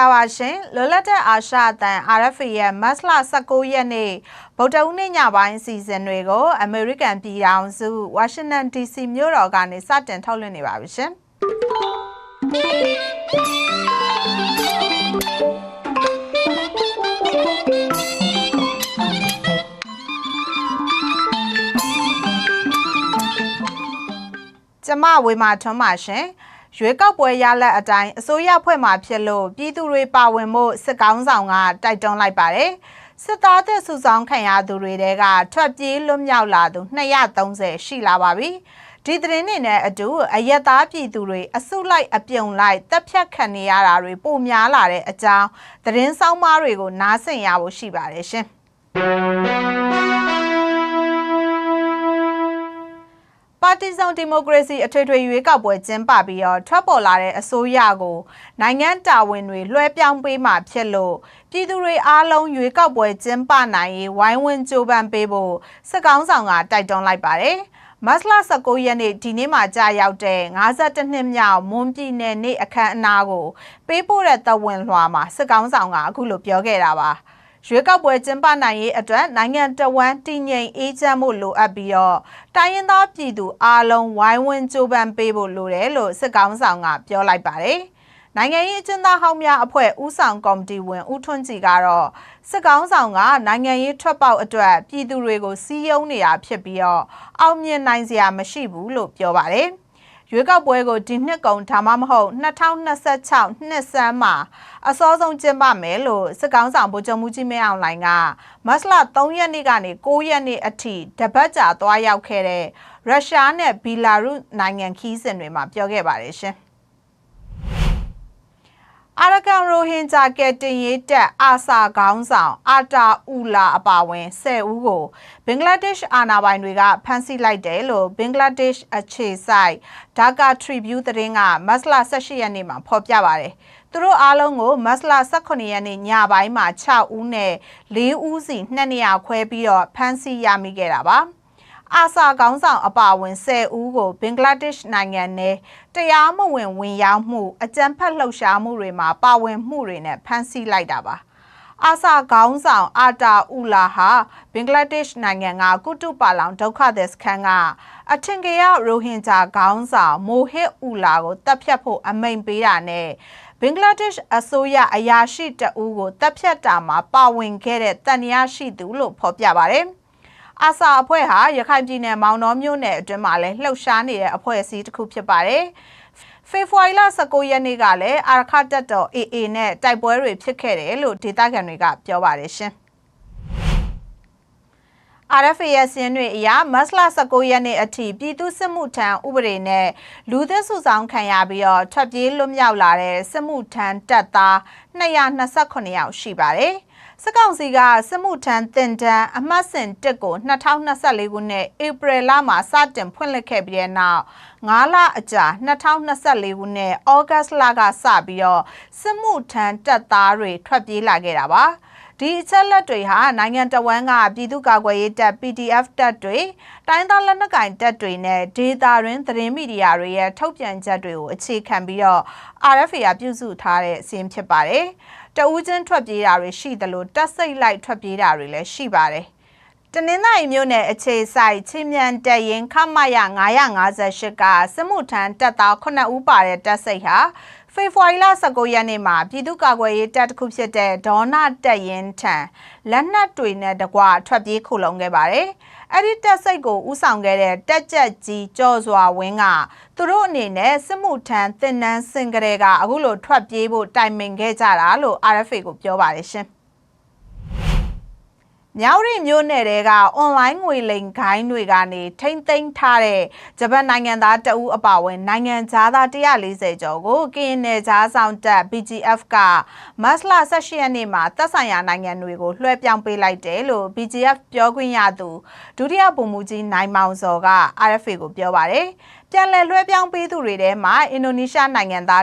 မင်္ဂလာပါရှင်လွတ်လပ်တဲ့အာရှအသံ RFA ရဲ့မတ်လ19ရက်နေ့ဗုဒ္ဓဦးနေ့ညပိုင်းအစီအစဉ်တွေကို American ပြည်ထောင်စု Washington DC မြို့တော်ကနေစတင်ထုတ်လွှင့်နေပါပြီရှင်ကျမဝေမာထွန်းပါရှင် ရွေးကောက်ပွဲရလက်အတိုင်းအစိုးရဖွဲ့မှဖြစ်လို့ပြည်သူတွေပါဝင်မှုစစ်ကောင်းဆောင်ကတိုက်တွန်းလိုက်ပါတယ်စစ်သားသက်စုဆောင်ခံရသူတွေတဲကထွက်ပြေးလွတ်မြောက်လာသူ230ရှိလာပါပြီဒီသတင်းတွေနဲ့အတူအယက်သားပြည်သူတွေအစုလိုက်အပြုံလိုက်တပ်ဖြတ်ခံနေရတာတွေပိုများလာတဲ့အကြောင်းသတင်းဆောင်မတွေကိုနားဆင်ရဖို့ရှိပါတယ်ရှင် ပါတီစုံဒီမိုကရေစီအထွေထွေရွေးကောက်ပွဲကျင်းပပြီးတော့ထွက်ပေါ်လာတဲ့အစိုးရကိုနိုင်ငံတာဝန်တွေလွှဲပြောင်းပေးမှဖြစ်လို့ပြည်သူတွေအားလုံးရွေးကောက်ပွဲကျင်းပနိုင်ရေးဝိုင်းဝန်းကြိုးပမ်းပေးဖို့စစ်ကောင်ဆောင်ကတိုက်တွန်းလိုက်ပါတယ်။မတ်လ19ရက်နေ့ဒီနေ့မှကြာရောက်တဲ့52နှစ်မြောက်မွန်ပြည်နယ်နေ့အခမ်းအနားကိုပေးပို့တဲ့တဝန်လွှာမှာစစ်ကောင်ဆောင်ကအခုလိုပြောခဲ့တာပါ။ ရွေးကောက်ပွဲကျင်းပနိုင်ရေးအတွက်နိုင်ငံတော်ဝန်တည်ငြိမ်အေးချမ်းမှုလိုအပ်ပြီးတော့တိုင်းရင်းသားပြည်သူအားလုံးဝိုင်းဝန်းကြိုးပမ်းပေးဖို့လိုတယ်လို့စစ်ကောင်ဆောင်ကပြောလိုက်ပါတယ်။နိုင်ငံရေးအကျဉ်းသားဟောင်းများအဖွဲ့ဦးဆောင်ကော်မတီဝင်ဦးထွန်းကြည်ကတော့စစ်ကောင်ဆောင်ကနိုင်ငံရေးထွက်ပေါက်အတွက်ပြည်သူတွေကိုစီးယုံနေတာဖြစ်ပြီးတော့အောင်မြင်နိုင်စရာမရှိဘူးလို့ပြောပါတယ်။ ရွေးကောက်ပွဲကိုဒီနှစ်ကုန်ဒါမှမဟုတ်2026နှစ်ဆန်းမှာအစောဆုံးကျင်းပမယ်လို့စစ်ကောင်ဆောင်ဗိုလ်ချုပ်မှုကြီးမင်းအောင်လှိုင်ကမတ်လ3ရက်နေ့ကနေ9ရက်နေ့အထိတပတ်ကြာသွားရောက်ခဲ့တဲ့ရုရှားနဲ့ဘီလာရုနိုင်ငံခီးစဉ်တွေမှာပြောခဲ့ပါတယ်ရှင်။ အာရကန်ရိုဟင်ဂျာကယ်တင်ရေးတပ်အာဆာခေါင်းဆောင်အာတာအူလာအပါဝင်10ဦးကိုဘင်္ဂလားဒေ့ရှ်အာဏာပိုင်တွေကဖမ်းဆီးလိုက်တယ်လို့ဘင်္ဂလားဒေ့ရှ်အခြေစိုက်ဒါကာထရီဗျူးသတင်းကမတ်လ18ရက်နေ့မှာဖော်ပြပါတယ်။သူတို့အားလုံးကိုမတ်လ18ရက်နေ့ညပိုင်းမှာ6ဦးနဲ့4ဦးစီ2နေရာခွဲပြီးတော့ဖမ်းဆီးရမိခဲ့တာပါ။ အာဆာကောင်းဆောင်အပါအဝင်10ဦးကိုဘင်္ဂလားဒေ့ရှ်နိုင်ငံနဲ့တရားမဝင်ဝင်ရောက်မှုအကြမ်းဖက်လှုပ်ရှားမှုတွေမှာပါဝင်မှုတွေနဲ့ဖမ်းဆီးလိုက်တာပါအာဆာခေါင်းဆောင်အာတာအူလာဟာဘင်္ဂလားဒေ့ရှ်နိုင်ငံကကုတုပါလောင်ဒုက္ခသည်စခန်းကအထင်ကရရိုဟင်ဂျာခေါင်းဆောင်မိုဟစ်အူလာကိုတပ်ဖြတ်ဖို့အမိန့်ပေးတာနဲ့ဘင်္ဂလားဒေ့ရှ်အစိုးရအရာရှိတအူးကိုတပ်ဖြတ်တာမှာပါဝင်ခဲ့တဲ့တန်ရာရှိသူလို့ဖော်ပြပါတယ်။ အာဆာအဖွဲ့ဟာရခိုင်ပြည်နယ်မောင်နှောမြို့နယ်အတွင်းမှာလည်းလှုပ်ရှားနေတဲ့အဖွဲ့အစည်းတစ်ခုဖြစ်ပါတယ်။ဖေဖော်ဝါရီလ19ရက်နေ့ကလည်းအာရခတက်တော် AA နဲ့တိုက်ပွဲတွေဖြစ်ခဲ့တယ်လို့ဒေသခံတွေကပြောပါတယ်ရှင်။ RFA ရဲ့စင်းတွေအရမတ်လ19ရက်နေ့အထိပြည်သူစစ်မှုထမ်းဥပဒေနဲ့လူသစ်စုဆောင်ခံရပြီးတော့ထွက်ပြေးလွတ်မြောက်လာတဲ့စစ်မှုထမ်းတပ်သား228ယောက်ရှိပါတယ်။ စစ်ကောင်စီကစစ်မှုထမ်းတင်တန်းအမှတ်စဉ်1ကို2024ခုနှစ်ဧပြီလမှာစတင်ဖွင့်လှစ်ခဲ့ပြီးတဲ့နောက်9လအကြာ2024ခုနှစ်ဩဂတ်လကစပြီးတော့စစ်မှုထမ်းတပ်သားတွေထွက်ပြေးလာခဲ့တာပါဒီအချက်လက်တွေဟာနိုင်ငံတော်ဝန်ကပြည်သူ့ကာကွယ်ရေးတပ် PDF တပ်တွေတိုင်းသားလက်နက်ကိုင်တပ်တွေနဲ့ဒေတာရင်းသတင်းမီဒီယာတွေရဲ့ထုတ်ပြန်ချက်တွေကိုအခြေခံပြီးတော့ RFA ကပြုစုထားတဲ့အစီအစဉ်ဖြစ်ပါတယ်။ တဦးချင်းထွက်ပြေးတာတွေရှိသလိုတက်စိတ်လိုက်ထွက်ပြေးတာတွေလည်းရှိပါတယ်တနင်္သာရီမြို့နယ်အခြေဆိုင်ချင်းမြန်တက်ရင်ခမရ958ကစစ်မှုထမ်းတပ်သား9ဦးပါတဲ့တပ်စိတ်ဟာ ဖေဖော်ဝါရီလ19ရက်နေ့မှာပြည်သူ့ကာကွယ်ရေးတပ်တစ်ခုဖြစ်တဲ့ဒေါနာတက်ရင်ထံလက်နက်တွေနဲ့တကွထွက်ပြေးခုလုံခဲ့ပါတယ်။အဲ့ဒီတက်စိတ်ကိုဥဆောင်ခဲ့တဲ့တက်ကြက်ကြီးကြော်စွာဝင်းကသူတို့အနေနဲ့စစ်မှုထမ်းတင်နန်းစင်ကလေးကအခုလိုထွက်ပြေးဖို့တိုင်ပင်ခဲ့ကြတာလို့ RFA ကိုပြောပါတယ်ရှင်။ မြောက်ရီမြို့နယ်တဲကအွန်လိုင်းငွေလိမ်ဂိုင်းတွေကနေထိမ့်သိမ်းထားတဲ့ဂျပန်နိုင်ငံသားတအူးအပါဝင်နိုင်ငံသားသား140ကျော်ကိုကရင်နယ်ကြားဆောင်တပ် BGF ကမတ်လ18ရက်နေ့မှာတပ်ဆိုင်ရာနိုင်ငံတွေကိုလွှဲပြောင်းပေးလိုက်တယ်လို့ BGF ပြောခွင့်ရသူဒုတိယဗိုလ်မှူးကြီးနိုင်မောင်စောက RFA ကိုပြောပါတယ် ပြန်လည်လွှဲပြောင်းပေးသူတွေထဲမှာအင်ဒိုနီးရှားနိုင်ငံသား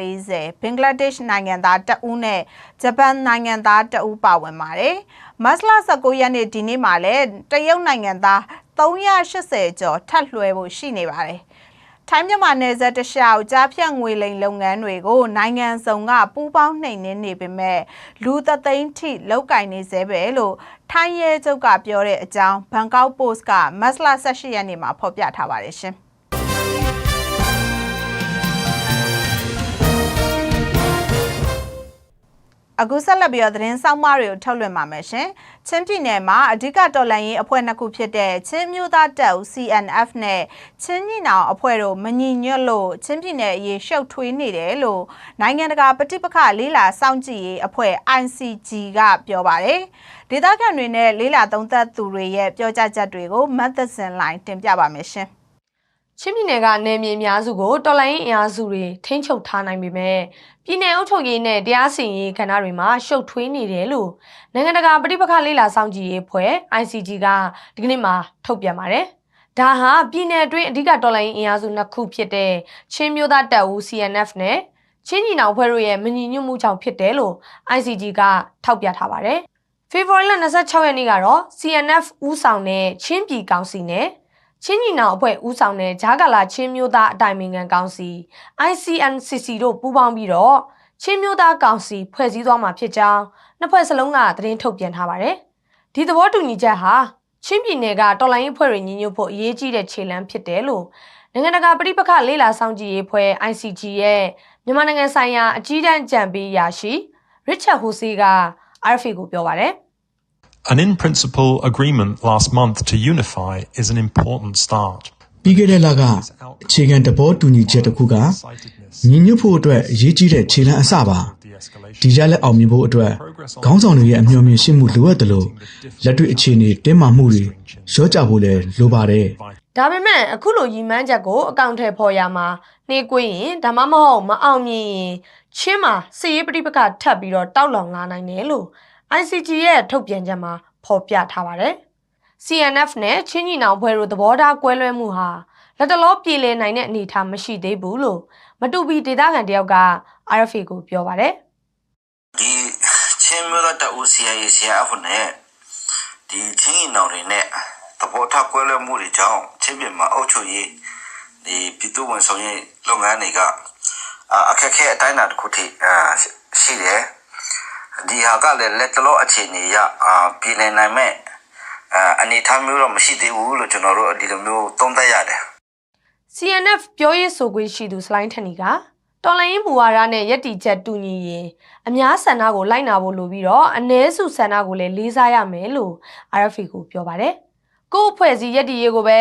140ဘင်္ဂလားဒေ့ရှ်နိုင်ငံသား2ဦးနဲ့ဂျပန်နိုင်ငံသား2ဦးပါဝင်ပါတယ်။မတ်လ19ရက်နေ့ဒီနေ့မှာလည်းတရုတ်နိုင်ငံသား380ကျော်ထပ်လွှဲဖို့ရှိနေပါတယ်။ထထိုင်းမြန်မာနယ်စပ်တလျှောက်ကြားဖြတ်ငွေလိမ်လုပ်ငန်းတွေကိုနိုင်ငံစုံကပူးပေါင်းနှိမ်နင်းနေပေမဲ့လူသသိန်းထိလောက်ကင်နေစေပဲလို့ထိုင်းရဲချုပ်ကပြောတဲ့အကြောင်းဘန်ကောက်ပို့စ်ကမတ်လ18ရက်နေ့မှာဖော်ပြထားပါတယ်ရှင်။ အခုဆက်လက်ပြီးတော့သတင်းဆောင်မတွေကိုထုတ်လွှင့်ပါမယ်ရှင်။ချင်းပြည်နယ်မှာအဓိကတော်လှန်ရေးအဖွဲ့နှစ်ခုဖြစ်တဲ့ချင်းမျိုးသားတပ်ဦး CNF နဲ့ချင်းညီနောင်အဖွဲ့တို့မညီညွတ်လို့ချင်းပြည်နယ်အရေးရှုပ်ထွေးနေတယ်လို့နိုင်ငံတကာပဋိပက္ခလေးလာစောင့်ကြည့်ရေးအဖွဲ့ ICG ကပြောပါတယ်။ဒေသခံတွေနဲ့လေးလာသုံးသက်သူတွေရဲ့ပြောကြားချက်တွေကိုမတ်သက်စင်လိုင်းတင်ပြပါမယ်ရှင်။ ချင်းပြည်နယ်ကနေမြေအများစုကိုတော်လိုင်းအင်အားစုတွေထိန်းချုပ်ထားနိုင်ပေမဲ့ပြည်내အုပ်ချုပ်ရေးနဲ့တရားစီရင်ရေးကဏ္ဍတွေမှာရှုပ်ထွေးနေတယ်လို့နိုင်ငံတကာပဋိပက္ခလေးလာစောင့်ကြည့်ရေးဖွဲ့ ICG ကဒီကနေ့မှထုတ်ပြန်ပါတယ်။ဒါဟာပြည်내အတွင်းအဓိကတော်လိုင်းအင်အားစုနှစ်ခုဖြစ်တဲ့ချင်းမျိုးသားတပ်ဦး CNF နဲ့ချင်းညီနောင်ဖွဲ့တို့ရဲ့မညီညွတ်မှုကြောင့်ဖြစ်တယ်လို့ ICG ကထောက်ပြထားပါတယ်။ဖေဖော်ဝါရီလ26ရက်နေ့ကတော့ CNF ဦးဆောင်တဲ့ချင်းပြည်ကောင်စီနဲ့ ချင်းညီနောင်အဖွဲ့ဦးဆောင်တဲ့ဂျာကာလာချင်းမျိုးသားအတိုင်ပင်ခံကောင်စီ ICNCC တို့ပူးပေါင်းပြီးတော့ချင်းမျိုးသားကောင်စီဖွဲ့စည်းသွားမှာဖြစ်ကြောင်းနှစ်ဖွဲ့စလုံးကသတင်းထုတ်ပြန်ထားပါတယ်။ဒီသဘောတူညီချက်ဟာချင်းပြည်နယ်ကတော်လိုင်းရေးဖွဲ့တွေညီညွတ်ဖို့အရေးကြီးတဲ့ခြေလှမ်းဖြစ်တယ်လို့နိုင်ငံတကာပဋိပက္ခလေးလာဆောင်ကြည့်ရေးဖွဲ့ ICG ရဲ့မြန်မာနိုင်ငံဆိုင်ရာအကြီးတန်းကြံပေးရာရှိ Richard Hosey က RFA ကိုပြောပါတယ်။ An in principle agreement last month to unify is an important start. ပြီးခဲ့တဲ့လကအခြေခံသဘောတူညီချက်တစ်ခုကညီညွတ်ဖို့အတွက်အရေးကြီးတဲ့ခြေလှမ်းအစပါဒီရလက်အောင်မြင်ဖို့အတွက်ခေါင်းဆောင်တွေရဲ့အမျှော်မြင်ရှိမှုလိုအပ်တယ်လို့လက်တွေ့အခြေအနေတင်းမာမှုတွေရောကြဖို့လည်းလိုပါတယ်ဒါပေမဲ့အခုလိုရည်မှန်းချက်ကိုအကောင့်ထဲပေါ်ရမှာနှေးကွေးရင်ဒါမှမဟုတ်မအောင်မြင်ရင်ချင်းမှာစစ်ရေးပဋိပက္ခထပ်ပြီးတော့တောက်လောင်လာနိုင်တယ်လို့ ICG ရဲ့ထုတ်ပြန်ချက်မှာဖော်ပြထားပါတယ်။ CNF နဲ့ချင်းညီနောင်ဖွဲ့တို့သဘောထားကွဲလွဲမှုဟာလက်တလောပြည်လည်နိုင်တဲ့အနေအထားမရှိသေးဘူးလို့မတူပီဒေသခံတယောက်က RFA ကိုပြောပါတယ်ဒီချင်းမျိုးသားတအူ CIA CRF နဲ့ဒီချင်းရင်တော်တွေနဲ့သဘောထားကွဲလွဲမှုတွေကြောင့်ချင်းပြည်မှာအုပ်ချုပ်ရေးဒီပြည်သူ့ဝန်ဆောင်ရေးလုပ်ငန်းတွေကအာအခက်အခဲအတိုင်းအတာတစ်ခုထိအာရှိတယ် ဒီဟာကလည်းလက်တလောအခြေအနေရအာပြည်လည်နိုင်မဲ့အာအနေအထားမျိုးတော့မရှိသေးဘူးလို့ကျွန်တော်တို့ဒီလိုမျိုးသုံးသပ်ရတယ်။ CNF ပြောရေးဆိုခွင့်ရှိသူစလိုင်းထန်နီကတော်လိုင်းမူဝါဒနဲ့ယက်တီချက်တူညီရင်အများဆန္ဒကိုလိုက်နာဖို့လိုပြီးတော့အ ਨੇ စုဆန္ဒကိုလည်းလေးစားရမယ်လို့ RFA ကိုပြောပါတယ်။ကို့အဖွဲ့အစည်းယက်တီရေးကိုပဲ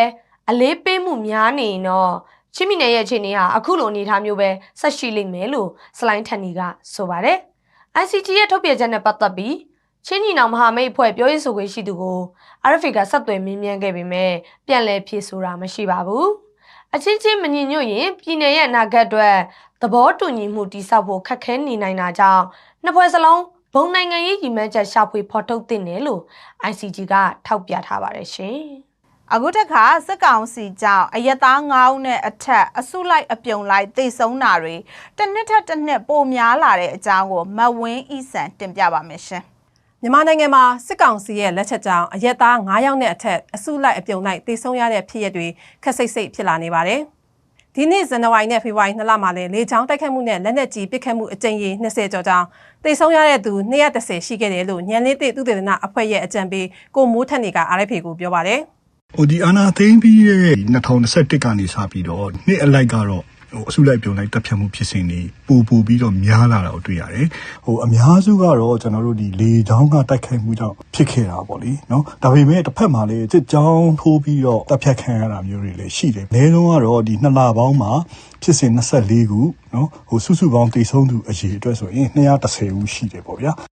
အလေးပေးမှုများနေရင်တော့ချင်းမီနယ်ရဲ့အခြေအနေဟာအခုလိုအနေအထားမျိုးပဲဆက်ရှိလိမ့်မယ်လို့စလိုင်းထန်နီကဆိုပါတယ်။ ICT ရဲ့ထုတ်ပြန်ချက်နဲ့ပတ်သက်ပြီးချင်းညီနောင်မဟာမိတ်အဖွဲ့ပြောရေးဆိုခွင့်ရှိသူကို RFA ကဆက်သွယ်မေးမြန်းခဲ့ပေမဲ့ပြန်လည်ဖြေဆိုတာမရှိပါဘူး။အချင်းချင်းမညီညွတ်ရင်ပြည်내ရဲ့အနာဂတ်အတွက်သဘောတူညီမှုတိစောက်ဖို့ခက်ခဲနေနိုင်တာကြောင့်နှစ်ဖွဲ့စလုံးဘုံနိုင်ငံရေးရည်မှန်းချက်ရှာဖွေဖော်ထုတ်သင့်တယ်လို့ ICG ကထောက်ပြထားပါတယ်ရှင်။ အခုတစ်ခါစစ်ကောင်စီကြောင့်အယက်သား9ဦးနဲ့အထက်အစုလိုက်အပြုံလိုက်တိတ်ဆုံးတာတွေတစ်နှစ်ထက်တစ်နှစ်ပိုများလာတဲ့အကြောင်းကိုမတ်ဝင်းဤစံတင်ပြပါမယ်ရှင်မြန်မာနိုင်ငံမှာစစ်ကောင်စီရဲ့လက်ချက်ကြောင့်အရက်သား9ယောက်နဲ့အထက်အစုလိုက်အပြုံလိုက်တေဆုံးရတဲ့ဖြစ်ရပ်တွေခက်စိတ်စိတ်ဖြစ်လာနေပါတယ်။ဒီနေ့ဇန်နဝါရီနဲ့ဖေဖော်ဝါရီနှစ်လမှာလည်းလေကြောင်းတိုက်ခတ်မှုနဲ့လက်နက်ကြီးပစ်ခတ်မှုအကြိမ်ရေ20ကျော်ကြောင်းတေဆုံးရတဲ့သူ230ရှိခဲ့တယ်လို့ညံလေးတေသုတေသနအဖွဲ့ရဲ့အကြံပေးကိုမိုးထက်နေက RFA ကိုပြောပါတယ်။ဟို ဒီအာနာသိမ့်ပြီးတဲ့2021ကနေစပြီးတော့ နှစ်အလိုက်ကတော့ဟိုအစုလိုက်ပြုံလိုက်တပ်ဖြတ်မှုဖြစ်စဉ်တွေ ပိုပိုပြီးတော့ များလာတာကို တွေ့ရတယ်။ဟိုအများစုကတော့ကျွန်တော်တို့ဒီလေချောင်းက တိုက်ခိုက်မှုကြောင့် ဖြစ်ခဲ့တာပေါ့လေနော်။ဒါပေမဲ့တစ်ဖက်မှာလည်း စစ်ကြောင်းထိုးပြီးတော့တပ်ဖြတ်ခံရတာမျိုးတွေလည်း ရှိတယ်။အနည်းဆုံးကတော့ဒီနှစ်လပေါင်းမှာ ဖြစ်စဉ်24ခုနော်ဟိုစုစုပေါင်းတိဆုံးသူ အရေအတွက်ဆိုရင်230ဦး ရှိတယ်ပေါ့ဗျာ။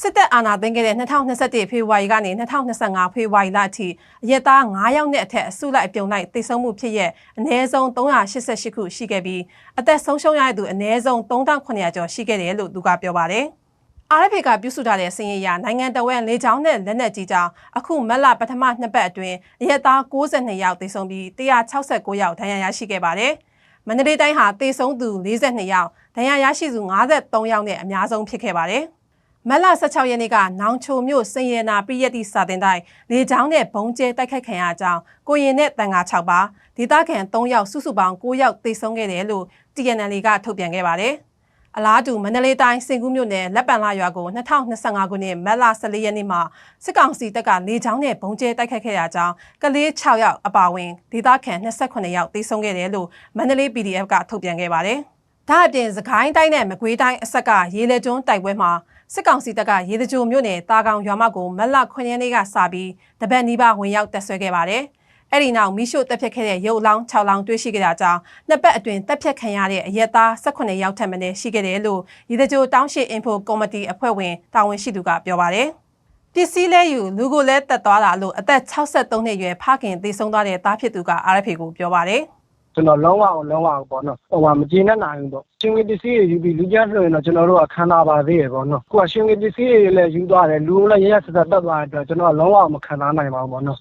စစ်တပ်အာဏာသိမ်းခဲ့တဲ့2021ဖေဖော်ဝါရီကနေ2025ဖေဖော်ဝါရီလအထိအရက်သား9ယောက်နဲ့အထက်အစုလိုက်အပြုံလိုက်တိတ်ဆုံးမှုဖြစ်ရဲ့အနည်းဆုံး388ခုရှိခဲ့ပြီးအသက်ဆုံးရှုံးရတဲ့သူအနည်းဆုံး3900ကျော်ရှိခဲ့တယ်လို့သူကပြောပါတယ်။ RFA ကပြုစုထားတဲ့စင်ရရနိုင်ငံတော်ဝန်လေကြောင်းနဲ့လက်နက်ကြီးကြောင်းအခုမက်လပထမနှစ်ပတ်အတွင်းအရက်သား62ယောက်သေဆုံးပြီး169ယောက်ဒဏ်ရာရရှိခဲ့ပါတယ်။မန္တလေးတိုင်းဟာသေဆုံးသူ42ယောက်ဒဏ်ရာရရှိသူ53ယောက်နဲ့အများဆုံးဖြစ်ခဲ့ပါတယ်။ မတ်လ16ရက်နေ့ကနောင်ချိုမြို့စင်ရနာပြည့်ရသည့်စာတင်တိုင်းလေချောင်းနဲ့ဘုံကျဲတိုက်ခိုက်ခံရကြောင်းကိုရင်နဲ့တန်ငါ6ပါဒေသခံ3ယောက်စုစုပေါင်း9ယောက်သေဆုံးခဲ့တယ်လို့ TNL ကထုတ်ပြန်ခဲ့ပါတယ်။အလားတူမန္တလေးတိုင်းစင်ကူးမြို့နယ်လက်ပံလာရွာကို2025ခုနှစ်မတ်လ14ရက်နေ့မှာစစ်ကောင်စီတပ်ကလေချောင်းနဲ့ဘုံကျဲတိုက်ခိုက်ခဲ့ရကြောင်းကလေး6ယောက်အပါအဝင်ဒေသခံ28ယောက်သေဆုံးခဲ့တယ်လို့မန္တလေး PDF ကထုတ်ပြန်ခဲ့ပါတယ်။ဒါအပြင်စကိုင်းတိုင်းနဲ့မကွေးတိုင်းအဆက်ကရေလေကျွန်းတိုက်ပွဲမှာ စစ်ကောင်စီတပ်ကရေတကြိုမြို့နယ်တာကောင်ရွာမကိုမက်လ9ရက်နေ့ကစပြီးတပတ်နီးပါးဝင်ရောက်တပ်ဆွဲခဲ့ပါတယ်။အဲ့ဒီနောက်မိရှို့တပ်ဖြတ်ခဲ့တဲ့ရုပ်အလောင်း6လောင်းတွေ့ရှိခဲ့တာကြောင့်နှစ်ပတ်အတွင်းတပ်ဖြတ်ခံရတဲ့အရက်သား18ယောက်ထက်မနည်းရှိခဲ့တယ်လို့ရေတကြိုတောင်းရှိအင်ဖိုကော်မတီအဖွဲ့ဝင်တာဝန်ရှိသူကပြောပါတယ်။ပစ္စည်းလဲယူလူကိုလဲတက်သွားတာလို့အသက်63နှစ်ရွယ်ဖခင်သေဆုံးသွားတဲ့သားဖြစ်သူက RFA ကိုပြောပါတယ်။ ကျွန်တော်လုံးဝအောင်လုံးဝအောင်ပေါ့နော်ဟိုမှာမကျေနပ်နိုင်ဘူးပေါ့ရှင်ဝေပစ္စည်းတွေယူပြီးလူကြမ်းဆိုရင်တော့ကျွန်တော်တို့ကခံနာပါသေးရပေါ့နော်ခုကရှင်ဝေပစ္စည်းတွေလည်းယူသွားတယ်လူလည်းရရဆက်ဆက်တက်သွားတဲ့အတွက်ကျွန်တော်ကလုံးဝမခံနိုင်နိုင်ပါဘူးပေါ့နော်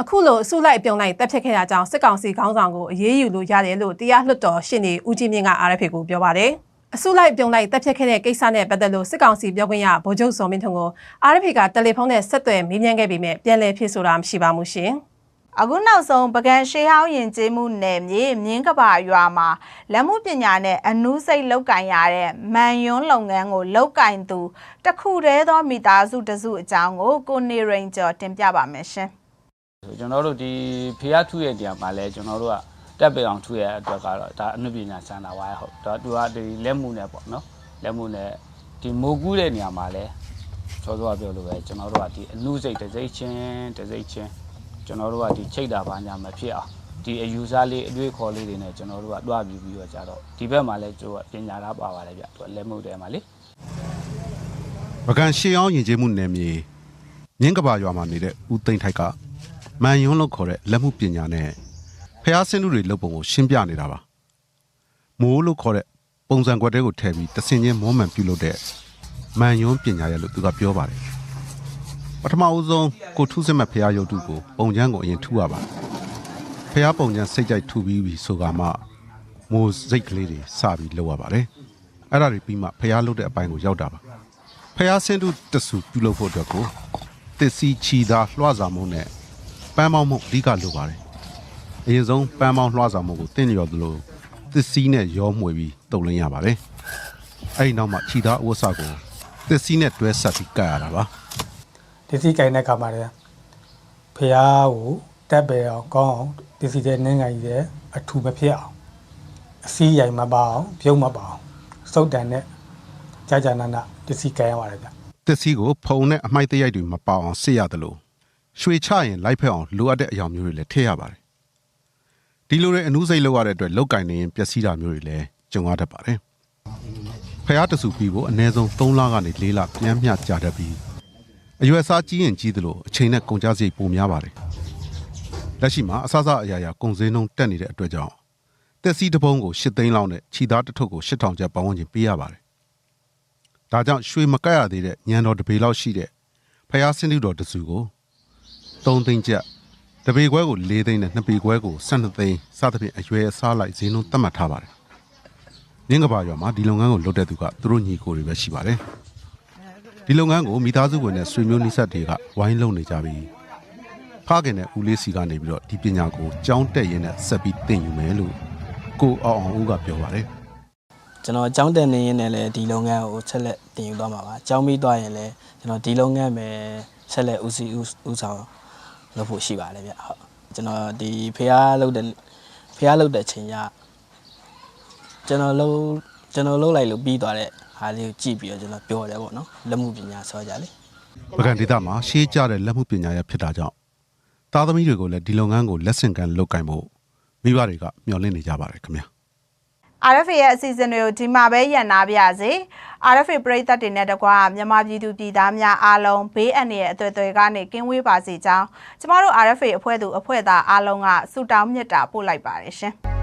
အခုလိုအစုလိုက်အပြုံလိုက်တပ်ဖြတ်ခဲ့တာကြောင့်စစ်ကောင်စီခေါင်းဆောင်ကိုအရေးယူလို့ရတယ်လို့တရားလွှတ်တော်ရှင်းနေဦးကြီးမြင့်က RFA ကိုပြောပါတယ်အစုလိုက်ပြုံလိုက်တပ်ဖြတ်ခဲ့တဲ့ကိစ္စနဲ့ပတ်သက်လို့စစ်ကောင်စီပြောခွင့်ရဗိုလ်ချုပ်စောမင်းထွန်းကို RFA ကတယ်လီဖုန်းနဲ့ဆက်သွယ်မေးမြန်းခဲ့ပေမဲ့ပြန်လည်ဖြေဆိုတာမရှိပါဘူးရှင်။ အခုနောက်ဆုံးပကံရှေးဟောင်းယဉ်ကျေးမှုနယ်မြေမြင်းကပါရွာမှာလက်မှုပညာနဲ့အနုစိတ်လောက်ကင်ရတဲ့မန်ယွန်းလုပ်ငန်းကိုလောက်ကင်သူတစ်ခုတည်းသောမိသားစုတစုအကြောင်းကိုကိုနေရင်ကျော်တင်ပြပါမယ်ရှင်။ဆိုကျွန်တော်တို့ဒီဖေရထုရဲ့နေရာမှာလဲကျွန်တော်တို့ကတက်ပေအောင်ထုရဲ့အတွက်ကတော့ဒါအနုပညာစံတာဝါရဟုတ်ဒါသူကဒီလက်မှုနဲ့ပေါ့နော်လက်မှုနဲ့ဒီမိုးကူးတဲ့နေရာမှာလဲစောစောကပြောလို့ပဲကျွန်တော်တို့ကဒီအနုစိတ်တစ်စိတ်ချင်းတစ်စိတ်ချင်း ကျွန်တော်တို့ကဒီချိတ်တာဘာညာမဖြစ်အောင်ဒီအယူစားလေးအတွေ့ခေါ်လေးတွေနဲ့ကျွန်တော်တို့ကတွားပြီးပြီးတော့ကြတော့ဒီဘက်မှာလဲကျွန်တော်ကပညာသားပါပါတယ်ဗျသူကလက်မှုတယ်မှာလေပကံရှေးအောင်ယဉ်ကျေးမှုနယ်မြေမြင်းကပါရွာမှာနေတဲ့ဦးသိန်းထိုက်ကမန်ယွန်းလို့ခေါ်တဲ့လက်မှုပညာနဲ့ဖျားဆင်းလူတွေလုပ်ပုံကိုရှင်းပြနေတာပါမိုးလို့ခေါ်တဲ့ပုံစံကွက်တဲကိုထည့်ပြီးတဆင်ချင်းမောမှန်ပြုလုပ်တဲ့မန်ယွန်းပညာရဲ့လို့သူကပြောပါတယ် ပထမဦးဆုံးကိုထုစစ်မဲ့ဖျားရုပ်တုကိုပုံချမ်းကိုအရင်ထုရပါတယ်ဖျားပုံချမ်းစိတ်ကြိုက်ထုပြီးပြီဆိုကမှမိုးစိတ်ကလေးတွေစပြီးလုပ်ရပါတယ်အဲ့ဒါတွေပြီးမှဖျားလုပ်တဲ့အပိုင်းကိုရောက်တာပါဖះဆင်းတုတဆူပြုလုပ်ဖို့အတွက်ကိုတစ်စီချီသာလွှစာမှုနဲ့ပန်းမောင်းမှုအဓိကလိုပါတယ်။အရင်ဆုံးပန်းမောင်းလွှစာမှုကိုတင့်လျော်သလိုတစ်စီနဲ့ရောမှွေပြီးတုံလင်းရပါတယ်။အဲဒီနောက်မှာချီသာအဝတ်စကိုတစ်စီနဲ့တွဲဆက်ပြီးကတ်ရတာပါ ဒီစီကင်တဲ့ခါမှာလည်းဖះကိုတက်ပေအောင်ကောင်းအောင်ဒီစီတဲ့နင်းငိုင်းရဲ့အထူမဖြစ်အောင်အစည်းရိုင်မပါအောင်ပြုံးမပါအောင်စုတ်တန်နဲ့ကြာကြာနာနာဒီစီကင်ရပါတယ်ဗျ။တစ်စီကိုဖုံနဲ့အမိုက်တရိုက်တွေမပေါအောင်စစ်ရတယ်လို့ရွှေချရင်လိုက်ဖက်အောင်လိုအပ်တဲ့အရာမျိုးတွေလည်းထည့်ရပါတယ်။ဒီလိုတွေအနုစိတ်လောက်ရတဲ့အတွက်လောက်ကင်နေရင်ပျက်စီးတာမျိုးတွေလည်းကြုံရတတ်ပါတယ်။ဖះတဆူပြီးဖို့အနည်းဆုံး3လကနေ4လပြန်မျှကြာတတ်ပြီး အရွယ်စားကြီးရင်ကြီးသလိုအချိန်နဲ့ကုန်ကျစရိတ်ပိုများပါတယ်။လက်ရှိမှာအဆအဆအရာရာကုန်စည်နှုန်းတက်နေတဲ့အတွက်ကြောင့်တက်စီတစ်ပုံးကို8သိန်းလောက်နဲ့ခြိသားတစ်ထုပ်ကို8000ကျပ်ပတ်ဝန်းကျင်ပေးရပါတယ်။ဒါကြောင့်ရွှေမကတ်ရသေးတဲ့ညံတော်တပေလောက်ရှိတဲ့ဖះဆင်းလူတော်တစုကို3သိန်းကျပ်တပေခွဲကို4သိန်းနဲ့2ပေခွဲကို12သိန်းစသဖြင့်အရွယ်အစားလိုက်ဈေးနှုန်းသတ်မှတ်ထားပါတယ်။မြင်းကပါရွာမှာဒီလုပ်ငန်းကိုလုပ်တဲ့သူကသူတို့ညီကိုတွေပဲရှိပါတယ်။ ဒီလုပ်ငန်းကိုမိသားစုဝင်နဲ့ဆွေမျိုးနှိစက်တွေကဝိုင်းလုပ်နေကြပြီးဖခင်နဲ့ဦးလေးစီကနေပြီးတော့ဒီပညာကိုကြောင်းတက်ရင်းနဲ့ဆက်ပြီးသင်ယူမယ်လို့ကိုအောင်အောင်ဦးကပြောပါတယ်။ကျွန်တော်အကြောင်းတန်နေရင်လည်းဒီလုပ်ငန်းကိုဆက်လက်တင်ယူသွားမှာပါ။အကြောင်းပြီးသွားရင်လည်းကျွန်တော်ဒီလုပ်ငန်းပဲဆက်လက်ဦးစီးဦးဦးဆောင်လုပ်ဖို့ရှိပါတယ်ဗျ။ဟုတ်။ကျွန်တော်ဒီဖះလုပ်တဲ့ဖះလုပ်တဲ့ချိန်ကကျွန်တော်လုံးကျွန်တော်လုံးလိုက်လို့ပြီးသွားတဲ့ ဟာလေးကိုကြည့်ပြီးတော့ကျွန်တော်ပြောတယ်ပေါ့နော်။လက်မှုပညာဆောကြလေ။ပကံဒေတာမှာရှေးကြတဲ့လက်မှုပညာရဖြစ်တာကြောင့်သားသမီးတွေကိုလည်းဒီလုပ်ငန်းကိုလက်ဆင့်ကမ်းလုပ်ကင်ဖို့မိဘတွေကမျှော်လင့်နေကြပါတယ်ခင်ဗျာ RFA ရဲ့အစီအစဉ်တွေကိုဒီမှာပဲရန်နာပြစေ။ RFA ပရိသတ်တွေနဲ့တကွာမြန်မာပြည်သူပြည်သားများအားလုံးဘေးအန္တရာယ်အသွယ်သွယ်ကနေကင်းဝေးပါစေကြောင်းကျမတို့ RFA အဖွဲ့သူအဖွဲ့သားအားလုံးကဆုတောင်းမေတ္တာပို့လိုက်ပါတယ်ရှင်။